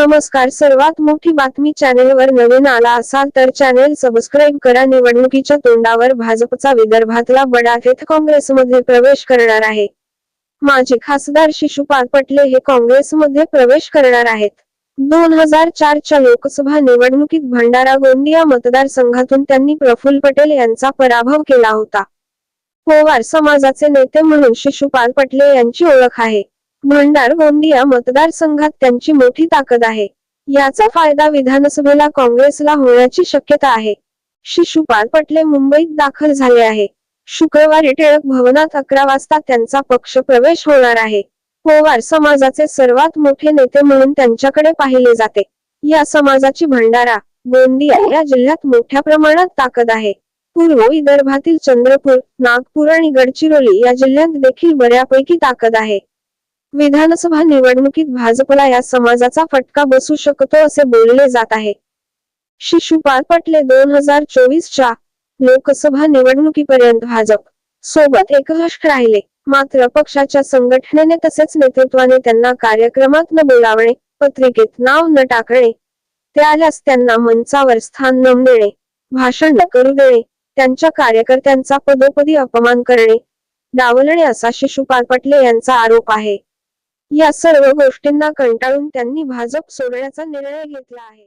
नमस्कार. सर्वात मोठी बातमी चॅनेलवर नवीन आला असाल तर चॅनेल सबस्क्राईब करा. निवडणुकीच्या तोंडावर भाजपचा विदर्भातला बडा थेट काँग्रेसमध्ये प्रवेश करणार आहे. माजी खासदार शिशुपाल पटले हे काँग्रेसमध्ये प्रवेश करणार आहेत. दोन हजार चारच्या लोकसभा निवडणुकीत भंडारा गोंदिया मतदारसंघातून त्यांनी प्रफुल्ल पटेल यांचा पराभव केला होता. पोवार समाजाचे नेते म्हणून शिशुपाल पटले यांची ओळख आहे. भंडार गोंदिया मतदारसंघात त्यांची मोठी ताकद आहे. याचा फायदा विधानसभेला काँग्रेसला होण्याची शक्यता आहे. शिशुपाल पटले मुंबईत दाखल झाले आहे. शुक्रवारी टिळक भवनात अकरा वाजता त्यांचा पक्ष प्रवेश होणार आहे. पोवार समाजाचे सर्वात मोठे नेते म्हणून त्यांच्याकडे पाहिले जाते. या समाजाची भंडारा गोंदिया या जिल्ह्यात मोठ्या प्रमाणात ताकद आहे. पूर्व विदर्भातील चंद्रपूर नागपूर आणि गडचिरोली या जिल्ह्यात देखील बऱ्यापैकी ताकद आहे. विधानसभा निवडणुकीत भाजपला या समाजाचा फटका बसू शकतो असे बोलले जात आहे. शिशुपाल पटले दोन हजार चोवीसच्या लोकसभा निवडणुकीपर्यंत भाजप सोबत एकहष्ट राहिले. मात्र पक्षाच्या संघटनेने तसेच नेतृत्वाने त्यांना कार्यक्रमात न बोलावणे पत्रिकेत नाव न टाकणे ते आल्यास त्यांना मंचावर स्थान न देणे भाषण न करू देणे त्यांच्या कार्यकर्त्यांचा पदोपदी अपमान करणे डावलणे असा शिशुपाल पटले यांचा आरोप आहे. या सर्व गोष्टींना कंटाळून त्यांनी भाजप सोडण्याचा निर्णय घेतला आहे.